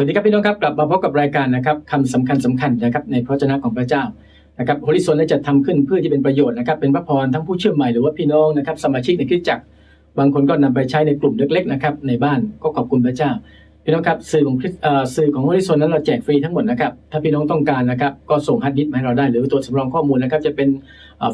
สวัสดีครับพี่น้องครับกลับมาพบกับรายการนะครับคำสำคัญสำคัญนะครับในพระวจนะของพระเจ้านะครับโฮลิโซนได้จัดทำขึ้นเพื่อที่เป็นประโยชน์นะครับเป็นพระพรทั้งผู้เชื่อใหม่หรือว่าพี่น้องนะครับสมาชิกในคริสตจักรบางคนก็นำไปใช้ในกลุ่มเล็กๆนะครับในบ้านก็ขอบคุณพระเจ้า พี่น้องครับสื่อของคริสสื่อของโฮลิโซนนั้นเราแจกฟรีทั้งหมดนะครับถ้าพี่น้องต้องการนะครับก็ส่งฮาร์ดดิสก์มาให้เราได้ หรือตัวสำรองข้อมูลนะครับจะเป็น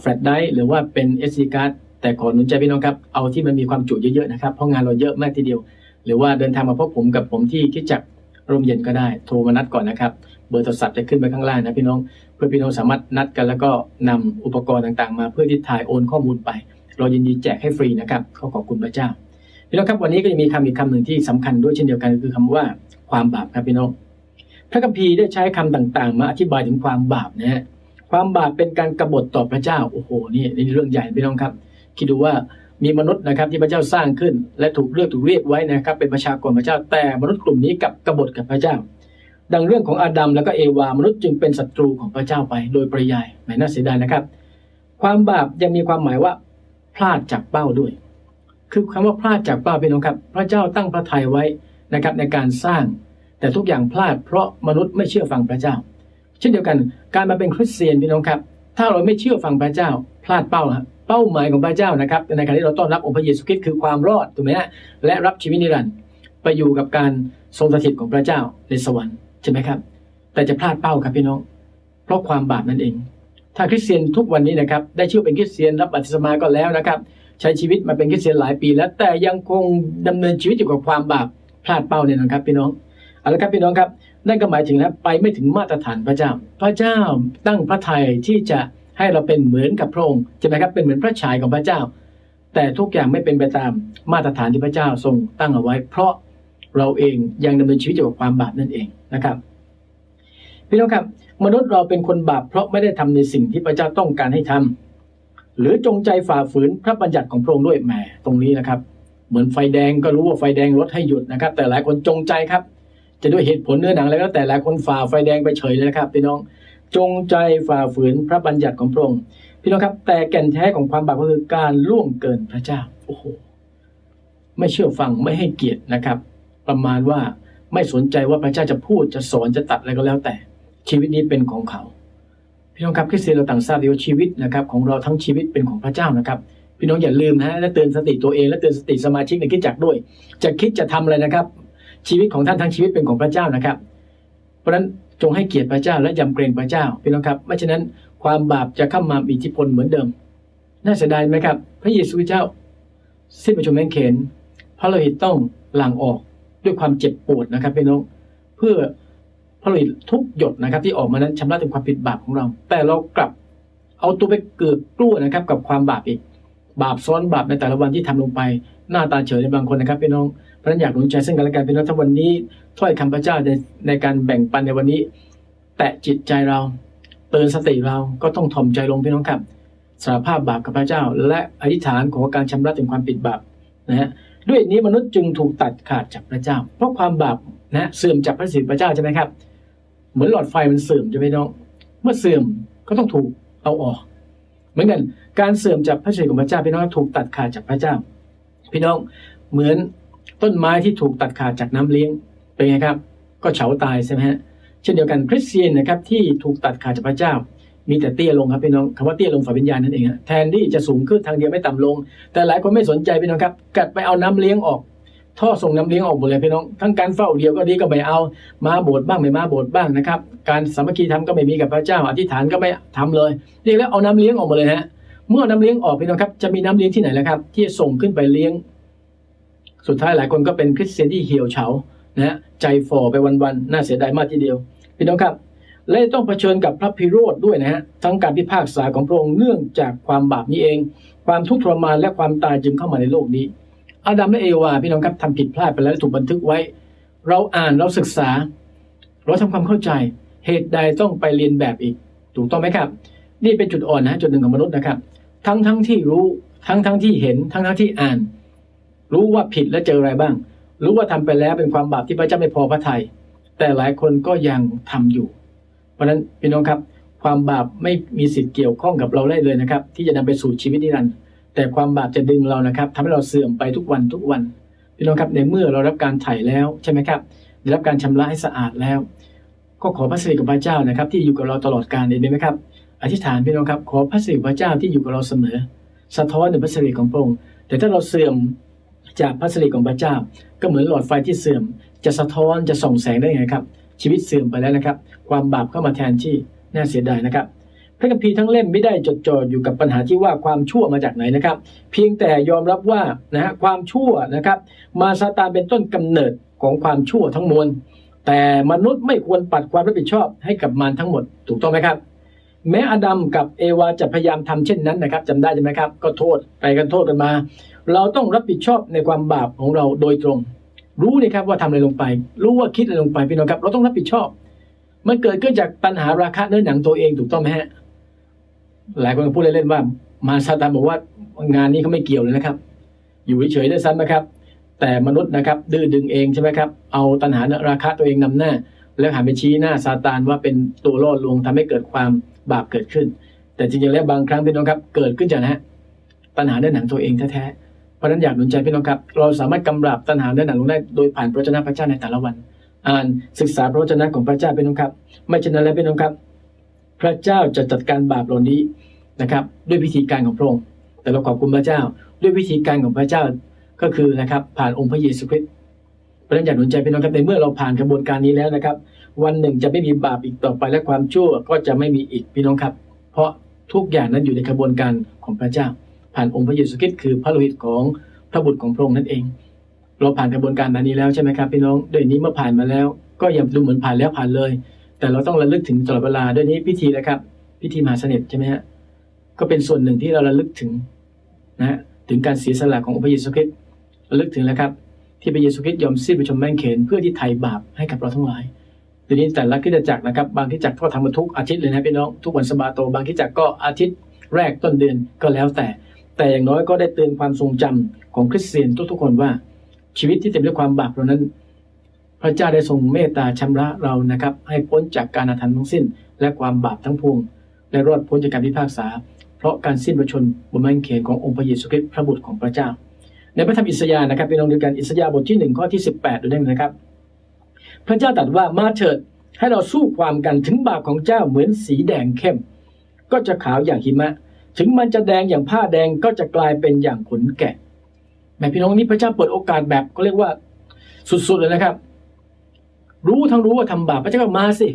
แฟลชไดร์หรือว่าเป็น SD card แต่ขอหนุนใจพี่น้องครับเอาที่มันมีความจุเยอะๆนะครับเพราะงานเราเยอะมากทีเดียว หรือว่าเดินทางมาพบผมกับผมที่คริสตจักร ร่มเย็นก็ได้โทรมานัดก่อนนะครับ เบอร์โทรศัพท์จะขึ้นไปข้างล่างนะพี่น้อง เพื่อพี่น้องสามารถนัดกันแล้วก็นำอุปกรณ์ต่างๆ มาเพื่อที่ถ่ายโอนข้อมูลไป เรายินดีแจกให้ฟรีนะครับขอขอบคุณพระเจ้าพี่น้องครับวันนี้ก็จะมีคำอีกคำหนึ่งที่สำคัญด้วยเช่นเดียวกันคือคำว่าความบาปครับพี่น้องพระคัมภีร์ได้ใช้คำต่างๆ มาอธิบายถึงความบาปนะฮะความบาปเป็นการกบฏต่อพระเจ้าโอ้โหนี่นี่เรื่องใหญ่พี่น้องครับ คิดดูว่า มีมนุษย์นะครับที่พระเจ้าสร้างขึ้น และถูกเลือกถูกเรียกไว้นะครับ เป็นประชากรพระเจ้า แต่มนุษย์กลุ่มนี้กับกบฏกับพระเจ้า ดังเรื่องของอาดัมแล้วก็เอวามนุษย์จึงเป็นศัตรูของพระเจ้าไป โดยปริยายแหมน่าเสียดายนะครับ ความบาปยังมีความหมายว่าพลาดจากเป้าด้วย คือคำว่าพลาดจากเป้าพี่น้องครับ พระเจ้าตั้งพระทัยไว้นะครับในการสร้าง แต่ทุกอย่างพลาดเพราะมนุษย์ไม่เชื่อฟังพระเจ้า เช่นเดียวกันการมาเป็นคริสเตียนพี่น้องครับ ถ้าเราไม่เชื่อฟังพระเจ้า พลาดเป้าฮะ เป้าหมายของพระเจ้านะครับในการที่เราต้อนรับองค์พระเยซูคริสต์คือความรอดถูกไหมฮะและรับชีวิตนิรันดร์ไปอยู่กับการทรงสถิตของพระเจ้าในสวรรค์ใช่ไหมครับ แต่จะพลาดเป้าครับพี่น้อง เพราะความบาปนั่นเอง ถ้าคริสเตียนทุกวันนี้นะครับได้ชื่อเป็นคริสเตียนรับบัพติศมาก็แล้วนะครับ ใช้ชีวิตมาเป็นคริสเตียนหลายปี แล้วแต่ยังคงดำเนินชีวิตอยู่กับความบาปพลาดเป้าเนี่ยนะครับ พี่น้องเอาละครับพี่น้องครับนั่นก็หมายถึงนะไปไม่ถึงมาตรฐานพระเจ้า พระเจ้าตั้งพระทัยที่จะ ให้เราเป็นเหมือนกับพระองค์ใช่ไหมครับเป็นเหมือนพระฉายของพระเจ้า แต่ทุกอย่างไม่เป็นไปตามมาตรฐานที่พระเจ้าทรงตั้งเอาไว้ เพราะเราเองยังดำเนินชีวิตอยู่กับความบาปนั่นเองนะครับพี่น้องครับมนุษย์เราเป็นคนบาปเพราะไม่ได้ทำในสิ่งที่พระเจ้าต้องการให้ทำหรือจงใจฝ่าฝืนพระบัญญัติของพระองค์ด้วยแหมตรงนี้นะครับ เหมือนไฟแดงก็รู้ว่าไฟแดงรถให้หยุดนะครับ แต่หลายคนจงใจครับ จะด้วยเหตุผลเนื้อหนังอะไรก็แต่หลายคนฝ่าไฟแดงไปเฉยเลยนะครับพี่น้อง จงใจฝ่าฝืนพระบัญญัติของพระองค์พี่น้องครับ แต่แก่นแท้ของความบาปก็คือการล่วงเกินพระเจ้าโอ้โหไม่เชื่อฟังไม่ให้เกียรตินะครับ ประมาณว่าไม่สนใจว่าพระเจ้าจะพูดจะสอนจะตัดอะไรก็แล้วแต่ ชีวิตนี้เป็นของเขาพี่น้องครับคริสเตียนเราต่างทราบดีว่าชีวิตนะครับของเราทั้งชีวิตเป็นของพระเจ้านะครับ พี่น้องอย่าลืมนะและเตือนสติตัวเองและเตือนสติสมาชิกในคริสตจักด้วย จะคิดจะทำอะไรนะครับ ชีวิตของท่านทั้งชีวิตเป็นของพระเจ้านะครับ เพราะฉะนั้น จงให้เกียรติพระเจ้าและยำเกรงพระเจ้าพี่น้องครับไม่ฉะนั้นความบาปจะเข้ามาอิทธิพลเหมือนเดิม น่าเสียดายไหมครับ พระเยซูเจ้าสิ้นประชนม์แมงเขนพระโลหิตต้องหลั่งออกด้วยความเจ็บปวดนะครับพี่น้องเพื่อพระโลหิตทุกหยดนะครับ ที่ออกมานั้นชำระถึงความผิดบาปของเรา แต่เรากลับเอาตัวไปเกิดกลัวนะครับ กับความบาปอีก บาปซ้อนบาปในแต่ละวันที่ทำลงไป หน้าตาเฉยในบางคนนะครับพี่น้อง พราะฉะนั้นอยากหนุนใจซึ่งกันและกันพี่น้องถ้าวันนี้ถ้อยคำพระเจ้าในในการแบ่งปันในวันนี้ แตะจิตใจเราเตือนสติเราก็ต้องถ่อมใจลงพี่น้องครับสารภาพบาปกับพระเจ้า และอธิษฐานของการชำระถึงความผิดบาปนะฮะด้วยนี้มนุษย์จึงถูกตัดขาดจากพระเจ้า เพราะความบาปนะเสื่อมจากพระสิทธิ์พระเจ้าใช่ไหมครับ เหมือนหลอดไฟมันเสื่อมใช่ไหมน้อง เมื่อเสื่อมก็ต้องถูกเอาออก เหมือนกันการเสื่อมจากพระสิทธิ์ของพระเจ้าพี่น้องถูกตัดขาดจากพระเจ้า พี่น้องเหมือน ต้นไม้ที่ถูกตัดขาดจากน้ำเลี้ยงเป็นไงครับ ก็เฉาตายใช่ไหมฮะเช่นเดียวกันคริสเตียนนะครับที่ถูกตัดขาดจากพระเจ้า มีแต่เตี้ยลงครับพี่น้องคำว่าเตี้ยลงฝ่ายวิญญาณนั่นเองฮะแทนที่จะสูงขึ้นทางเดียวไม่ต่ำลง แต่หลายคนไม่สนใจพี่น้องครับกัดไปเอาน้ำเลี้ยงออก ท่อส่งน้ำเลี้ยงออกหมดเลยพี่น้อง ทั้งการเฝ้าเดียวก็ดีก็ไม่เอามาโบสถ์บ้างไม่มาโบสถ์บ้างนะครับการสามัคคีทำก็ไม่มีกับพระเจ้าอธิษฐานก็ไม่ทำเลยเรียกแล้วเอาน้ำเลี้ยงออกหมาเลยฮะเมื่อน้ำเลี้ยงออกพี่น้องครับจะมีน้ำเลี้ยงที่ไหนแล้วครับที่จะส่งขึ้นไปเลี้ยง สุดท้ายหลายคนก็เป็นคริสเตียนที่เหี่ยวเฉานะฮะใจฝ่อไปวันๆน่าเสียดายมากทีเดียว พี่น้องครับและต้องเผชิญกับพระพิโรธด้วยนะฮะทั้งการพิพากษาของพระองค์เนื่องจากความบาปนี้เอง ความทุกข์ทรมานและความตายจึงเข้ามาในโลกนี้อาดัมและเอวาพี่น้องครับทำผิดพลาดไปแล้วและถูกบันทึกไว้ เราอ่านเราศึกษา เราทำความเข้าใจ เหตุใดต้องไปเรียนแบบอีก ถูกต้องไหมครับ นี่เป็นจุดอ่อนนะจุดหนึ่งของมนุษย์นะครับ ทั้งทั้งที่รู้ทั้งทั้งที่เห็นทั้งทั้งที่อ่าน รู้ว่าผิดและเจออะไรบ้าง รู้ว่าทำไปแล้วเป็นความบาปที่พระเจ้าไม่พอพระทยัยแต่หลายคนก็ยังทำอยู่ เพราะฉะนั้นพี่น้องครับ ความบาปไม่มีสิทธิ์เกี่ยวข้องกับเราได้เลยนะครับ ที่จะนำไปสู่ชีวิตนิรันดร์แต่ความบาปจะดึงเรานะครับทำให้เราเสื่อมไปทุกวันทุกวันพี่น้องครับในเมื่อเรารับการไถ่แล้วใช่ไหมครับได้รับการชำระให้สะอาดแล้ว ก็ขอพระสิริของพระเจ้านะครับ ที่อยู่กับเราตลอดกาลเห็นไหมครับอธิษฐานพี่น้องครับ ขอพระสิริพระเจ้าที่อยู่กับเราเสมอ สะท้อนในพระสิริของพระองค์แต่ถ้าเราเสื่อม จากพระสิริของพระเจ้า ก็เหมือนหลอดไฟที่เสื่อม จะสะท้อนจะส่องแสงได้ไงครับ ชีวิตเสื่อมไปแล้วนะครับ ความบาปเข้ามาแทนที่น่าเสียดายนะครับพระคัมภีร์ทั้งเล่มไม่ได้จดจ่ออยู่กับปัญหาที่ว่าความชั่วมาจากไหนนะครับ เพียงแต่ยอมรับว่านะฮะความชั่วนะครับ มาซาตานเป็นต้นกำเนิดของความชั่วทั้งมวลแต่มนุษย์ไม่ควรปัดความรับผิดชอบให้กับมารทั้งหมดถูกต้องไหมครับ แม้อดัมกับเอวาจะพยายามทำเช่นนั้นนะครับจำได้ใช่ไหมครับ ก็โทษไปกันโทษกันมา เราต้องรับผิดชอบในความบาปของเราโดยตรง รู้นะครับว่าทำอะไรลงไป รู้ว่าคิดอะไรลงไปพี่น้องครับ เราต้องรับผิดชอบ มันเกิดขึ้นจากปัญหาราคะเนื้อหนังตัวเองถูกต้องไหมฮะหลายคนพูดเล่นๆว่า มาซาตานบอกว่างานนี้เขาไม่เกี่ยวเลยนะครับ อยู่เฉยๆได้ซ้ำนะครับ แต่มนุษย์นะครับ ดื้อดึงเองใช่ไหมครับเอาตัณหาราคะตัวเองนำหน้า แล้วหันไปชี้หน้าซาตานว่าเป็นตัวล่อลวงทำให้เกิดความ บาปเกิดขึ้น แต่จริงๆแล้วบางครั้งพี่น้องครับ เกิดขึ้นจากนะฮะตัณหาเนื้อหนังตัวเองแท้ๆเพราะนั้นอยากหนุนใจพี่น้องครับ เราสามารถกำราบตัณหาเนื้อหนังลงได้โดยผ่านพระวจนะพระเจ้าในแต่ละวัน อ่านศึกษาพระวจนะของพระเจ้าพี่น้องครับ ไม่เช่นนั้นแล้วพี่น้องครับ พระเจ้าจะจัดการบาปเหล่านี้นะครับ ด้วยวิธีการของพระองค์แต่เราขอบคุณพระเจ้า ด้วยวิธีการของพระเจ้าก็คือนะครับ ผ่านองค์พระเยซูคริสต์เพราะนั้นอยากหนุนใจพี่น้องครับในเมื่อเราผ่านกระบวนการนี้แล้วนะครับ วันหนึ่งจะไม่มีบาปอีกต่อไปและความชั่วก็จะไม่มีอีกพี่น้องครับ เพราะทุกอย่างนั้นอยู่ในกระบวนการของพระเจ้า ผ่านองค์พระเยซูคริสต์คือพระโลหิตของพระบุตรของพระองค์นั่นเอง เราผ่านกระบวนการนั้นนี้แล้วใช่ไหมครับพี่น้องด้วยนี้เมื่อผ่านมาแล้ว ก็อย่าดูเหมือนผ่านแล้วผ่านเลย แต่เราต้องระลึกถึงตลอดเวลาด้วยนี้พิธีนะครับ พิธีมหาเสน่ห์ใช่ไหมฮะก็เป็นส่วนหนึ่งที่เราระลึกถึงนะฮะถึงการเสียสละขององค์พระเยซูคริสต์ระลึกถึงแล้วครับ ที่พระเยซูคริสต์ยอมสิ้นพระชนม์แม่งเขนเพื่อที่ไถ่บาปให้กับเราทั้งหลาย ทีนี้แต่ละคริสตจักรนะครับ บางคริสตจักรก็ทำมาทุกอาทิตย์เลยนะพี่น้องทุกวันสบาโต บางคริสตจักรก็อาทิตย์แรกต้นเดือนก็แล้วแต่ แต่อย่างน้อยก็ได้เตือนความทรงจำของคริสเตียนทุกๆคนว่า ชีวิตที่เต็มด้วยความบาปเหล่านั้น พระเจ้าได้ทรงเมตตาชำระเรานะครับ ให้พ้นจากการอาถรรพ์ทั้งสิ้น และความบาปทั้งปวงและรอดพ้นจากการพิพากษา เพราะการสิ้นพระชนบนไม้กางเขนขององค์พระเยซูคริสต์พระบุตรของพระเจ้า ในพระธรรมอิสยาห์นะครับเป็นองค์เดียวกันอิสยาห์บทที่หนึ่งข้อที่สิบแปดดูได้นะครับ พระเจ้าตรัสว่ามาเถิดให้เราสู้ความกันถึงบาปของเจ้าเหมือนสีแดงเข้ม ก็จะขาวอย่างหิมะ ถึงมันจะแดงอย่างผ้าแดงก็จะกลายเป็นอย่างขนแกะแม่พี่น้องนี่พระเจ้าเปิดโอกาสแบบก็เรียกว่าสุดๆเลยนะครับ รู้ทั้งรู้ว่าทำบาปพระเจ้าก็มาสิ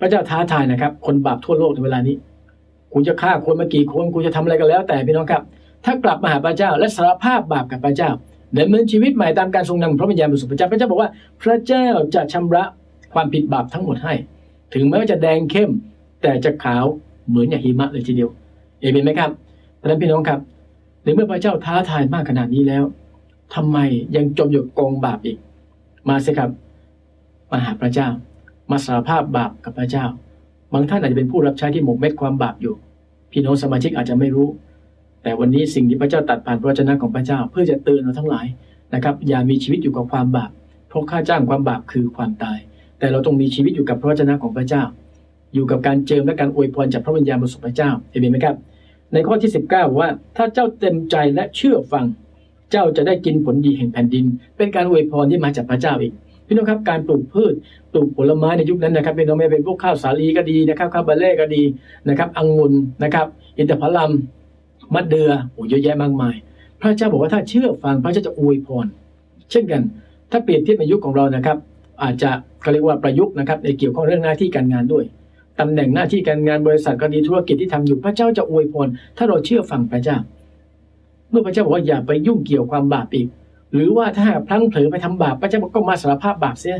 พระเจ้าท้าทายนะครับ คนบาปทั่วโลกในเวลานี้คุณจะฆ่าคนมากี่คนคุณจะทำอะไรก็แล้ว แต่พี่น้องครับ ถ้ากลับมาหาพระเจ้าและสารภาพบาปกับพระเจ้า ดำเนินชีวิตใหม่ตามการทรงนำของพระวิญญาณบริสุทธิ์พระเจ้าพระเจ้าบอกว่าพระเจ้าจะชำระความผิดบาปทั้งหมดให้ ถึงแม้ว่าจะแดงเข้ม แต่จะขาวเหมือนอย่างหิมะเลยทีเดียวเอเมนไหมครับเพระฉะนั้นพี่น้องครับในเมื่อพระเจ้าท้าทายมากขนาดนี้แล้วทำไมยังจมอยู่กองบาปอีก มาสิครับมาหาพระเจ้า มาสารภาพบาปกับพระเจ้า บางท่านอาจจะเป็นผู้รับใช้ที่หมกเม็ดความบาปอยู่ พี่น้องสมาชิกอาจจะไม่รู้ แต่วันนี้สิ่งที่พระเจ้าตัดผ่านพระวจนะของพระเจ้าเพื่อจะเตือนเราทั้งหลายนะครับ อย่ามีชีวิตอยู่กับความบาปเพราะค่าจ้างความบาปคือความตาย แต่เราต้องมีชีวิตอยู่กับพระวจนะของพระเจ้า อยู่กับการเจิมและการอวยพรจากพระวิญญาณบริสุทธิ์พระเจ้าเห็นไหมครับ ในข้อที่ 19บอกว่าถ้าเจ้าเต็มใจและเชื่อฟัง เจ้าจะได้กินผลดีแห่งแผ่นดิน เป็นการอวยพรที่มาจากพระเจ้าอีกพี่น้องครับการปลูกพืชปลูกผลไม้ในยุคนั้นนะครับพี่น้องไม่เป็นพวกข้าวสาลีก็ดีนะครับข้าวบาเล่ก็ดีนะครับองุ่นนะครับอินทผลัม มะเดือโอ้เยอะแยะมากมาย พระเจ้าบอกว่าถ้าเชื่อฟังพระเจ้าจะอวยพร เช่นกัน ถ้าเปรียบเทียบในยุคของเรานะครับ อาจจะเขาเรียกว่าประยุกต์นะครับในเกี่ยวข้องเรื่องหน้าที่การงานด้วยตำแหน่งหน้าที่การงานบริษัทก็ดีธุรกิจที่ทำอยู่พระเจ้าจะอวยพร ถ้าเราเชื่อฟังพระเจ้า เมื่อพระเจ้าบอกว่าอย่าไปยุ่งเกี่ยวความบาปอีก หรือว่าถ้าพลั้งเผลอไปทำบาปพระเจ้ากก็มาสารภาพบาปเสีย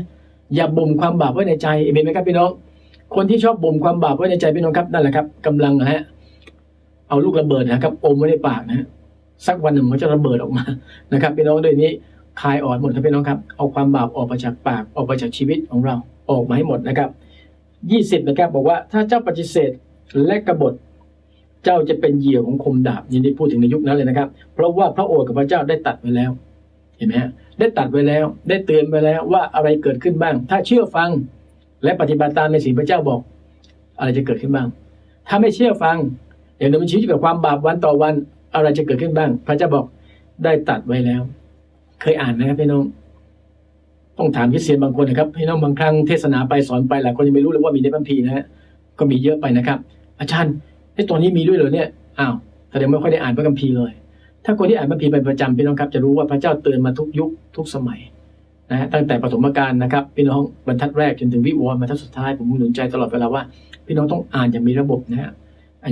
อย่าบ่มความบาปไว้ในใจเอเมนไหมครับพี่น้องคนที่ชอบบ่มความบาปไว้ในใจพี่น้องครับนั่นแหละครับกำลังนะฮะ เอาลูกระเบิดนะครับอมไว้ในปากนะฮะสักวันหนึ่งมันจะระเบิดออกมานะครับพี่น้องโดยนี้คลายออกหมดครับพี่น้องครับ เอาความบาปออกไปจากปากออกไปจากชีวิตของเราออกมาให้หมดนะครับยี่สิบนะครับบอกว่าถ้าเจ้าปฏิเสธและกบฏเจ้าจะเป็นเหยื่อของคมดาบยินดีพูดถึงในยุคนั้นเลยนะครับ เพราะว่าพระโอษฐ์กับพระเจ้าได้ตัดไว้แล้ว เห็นไหมฮะได้ตัดไว้แล้ว ได้เตือนไว้แล้วว่าอะไรเกิดขึ้นบ้าง ถ้าเชื่อฟังและปฏิบัติตามในสิ่งพระเจ้าบอก อะไรจะเกิดขึ้นบ้าง ถ้าไม่เชื่อฟัง อย่างดำเนินชีวิตอยู่กับความบาปวันต่อวันอะไรจะเกิดขึ้นบ้าง พระเจ้าบอกได้ตัดไว้แล้ว เคยอ่านไหมครับพี่น้อง ต้องถามคริสเตียนบางคนนะครับพี่น้องบางครั้งเทศนาไปสอนไปหลายคนยังไม่รู้เลยว่ามีในพัมภีนะฮะก็มีเยอะไปนะครับ อาจารย์ไอ้ตัวนี้มีด้วยเหรอเนี่ยอ้าวแสดงไม่ค่อยได้อ่านพระคัมภีร์เลย ถ้าคนที่อ่านพระคัมภีร์เป็นประจำพี่น้องครับ จะรู้ว่าพระเจ้าเตือนมาทุกยุคทุกสมัยนะฮะตั้งแต่ปฐมกาลนะครับพี่น้องบรรทัดแรกจนถึงวิวรณ์บรรทัดสุดท้ายผมหนุนใจตลอดเวลาว่า พี่น้องต้องอ่านอย่างมีระบบนะฮะ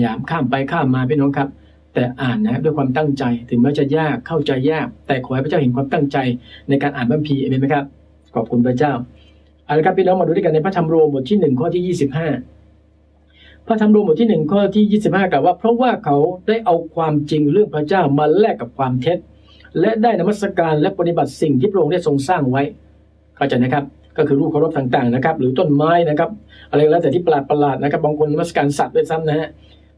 อย่าข้ามไปข้ามมาพี่น้องครับ แต่อ่านนะครับด้วยความตั้งใจถึงแม้จะยากเข้าใจยาก แต่ขอให้พระเจ้าเห็นความตั้งใจในการอ่านพระคัมภีร์เอเมนไหมครับขอบคุณพระเจ้าเอาละครับพี่น้องมาดูด้วยกันในพระธรรมโรมบทที่หนึ่งข้อที่ยี่สิบห้าพระธรรมโรมบทที่หนึ่งข้อที่ยี่สิบห้ากล่าวว่า เพราะว่าเขาได้เอาความจริงเรื่องพระเจ้ามาแลกกับความเท็จ และได้นมัสการและปฏิบัติสิ่งที่พระองค์ได้ทรงสร้างไว้เข้าใจนะครับก็คือรูปเคารพต่างๆนะครับ หรือต้นไม้นะครับ อะไรก็แล้วแต่ที่ประหลาดประหลาดๆนะครับบางคนนมัสการสัตว์ด้วยซ้ำนะฮะ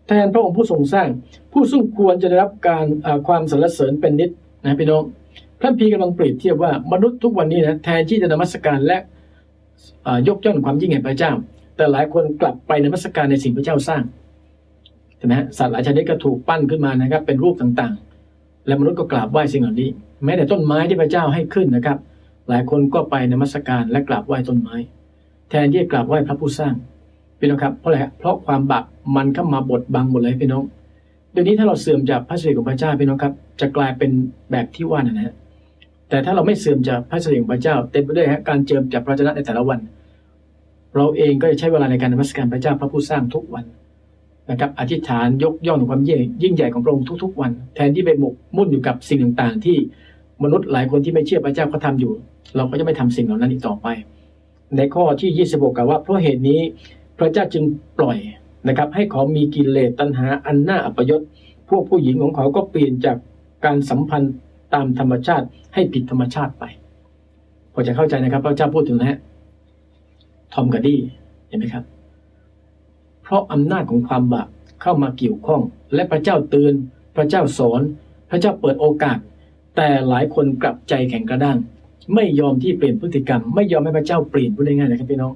แทนพระองค์ผู้ทรงสร้าง ผู้ซึ่งควรจะได้รับการความสรรเสริญเป็นนิดนะพี่น้องพระพีกำลังเปรียบเทียบว่ามนุษย์ทุกวันนี้นะแทนที่จะนมัสการและยกย่องความยิ่งแห่งพระเจ้า แต่หลายคนกลับไปนมัสการในสิ่งพระเจ้าสร้างใช่ไหมฮะสัตว์หลายชนิดก็ถูกปั้นขึ้นมานะครับ เป็นรูปต่างๆ และมนุษย์ก็กราบไหว้สิ่งเหล่านี้ แม้แต่ต้นไม้ที่พระเจ้าให้ขึ้นนะครับ หลายคนก็ไปนมัสการและกราบไหว้ต้นไม้ แทนที่จะกราบไหว้พระผู้สร้างพี่น้องครับเพราะอะไรเพราะความบาป มันเข้ามาบดบังหมดเลยพี่น้อง เดี๋ยวนี้ถ้าเราเสื่อมจากพระสิริของพระเจ้าพี่น้องครับ จะกลายเป็นแบบที่ว่านะฮะแต่ถ้าเราไม่เสื่อมจากพระสิริของพระเจ้า เต็มไปด้วยฮะการเจิมจากพระเจ้าในแต่ละวัน เราเองก็จะใช้เวลาในการนมัสการพระเจ้าพระผู้สร้างทุกวันนะครับอธิษฐานยกย่องความยิ่งยิ่งใหญ่ของพระองค์ทุก ๆ วัน แทนที่ไปหมกมุ่นอยู่กับสิ่งต่างๆ ที่มนุษย์หลายคนที่ไม่เชื่อพระเจ้าเขาทาอยู่ เราก็จะไม่ทำสิ่งเหล่านั้นอีกต่อไป ในข้อที่ 26กล่าวว่าเพราะเหตุนี้พระเจ้าจึงปล่อย นะครับ ให้เขามีกิเลสตัณหาอันน่าอัปยศพวกผู้หญิงของเขาก็เปลี่ยนจากการสัมพันธ์ตามธรรมชาติให้ผิดธรรมชาติไป พอจะเข้าใจนะครับพระเจ้าพูดถึงนะฮะทอมกับดี้เห็นไหมครับ เพราะอำนาจของความบาปเข้ามาเกี่ยวข้อง และพระเจ้าเตือนพระเจ้าสอน พระเจ้าเปิดโอกาส แต่หลายคนกลับใจแข็งกระด้างไม่ยอมที่เปลี่ยนพฤติกรรม ไม่ยอมให้พระเจ้าเปลี่ยนพูดง่ายๆนะครับพี่น้อง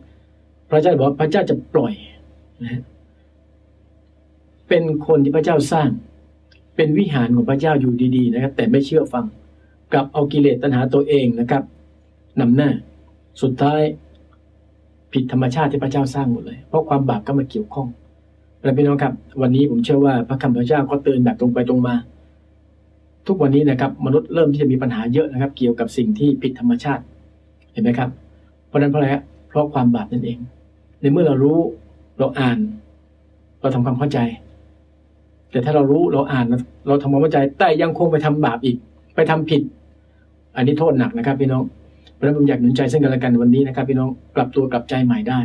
พระเจ้าบอกว่าพระเจ้าจะปล่อยนะฮะ เป็นคนที่พระเจ้าสร้าง เป็นวิหารของพระเจ้าอยู่ดีๆนะครับ แต่ไม่เชื่อฟังกลับเอากิเลสตัณหาตัวเองนะครับนำหน้า สุดท้ายผิดธรรมชาติที่พระเจ้าสร้างหมดเลย เพราะความบาปก็มาเกี่ยวข้องและพี่น้องครับ วันนี้ผมเชื่อว่าพระคำพระเจ้าก็เตือนแบบตรงไปตรงมา ทุกวันนี้นะครับ มนุษย์เริ่มที่จะมีปัญหาเยอะนะครับ เกี่ยวกับสิ่งที่ผิดธรรมชาติเห็นไหมครับ เพราะนั้นเพราะอะไรเพราะความบาปนั่นเอง ในเมื่อเรารู้เราอ่าน เราทำความเข้าใจ แต่ถ้าเรารู้เราอ่านเราทำความเข้าใจ แต่ยังคงไปทำบาปอีก ไปทำผิด อันนี้โทษหนักนะครับ พี่น้องเพราะฉะนั้นผมอยากหนุนใจซึ่งกันและกันวันนี้นะครับ พี่น้องกลับตัวกลับใจใหม่ได้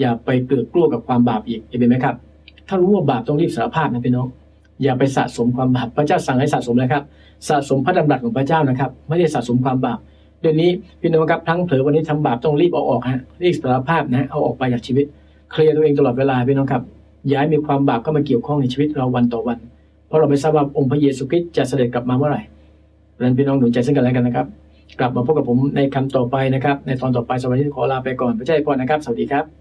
อย่าไปเกลือกลัวกับความบาปอีกเห็นไหมครับ ถ้ารู้ว่าบาปต้องรีบสารภาพนะพี่น้อง อย่าไปสะสมความบาปพระเจ้าสั่งให้สะสมนะครับ สะสมพระดำรัสของพระเจ้านะครับ ไม่ได้สะสมความบาปเดี๋ยวนี้พี่น้องครับพลั้งเผลอวันนี้ทำบาปต้องรีบเอาออกฮะรีบสารภาพนะเอาออกไปจากชีวิต เคลียร์ตัวเองตลอดเวลาพี่น้องครับ อย่าให้มีความบาปเข้ามาเกี่ยวข้องในชีวิตเราวันต่อวัน เพราะเราไม่ทราบว่าองค์พระเยซูคริสต์จะเสด็จกลับมาเมื่อไหร่ดังนั้นพี่น้องหนุนใจซึ่งกันและกันนะครับ กลับมาพบกับผมในคำต่อไปนะครับ ในตอนต่อไปสวัสดีขอลาไปก่อนพระเจ้าอวยพรนะครับ สวัสดีครับ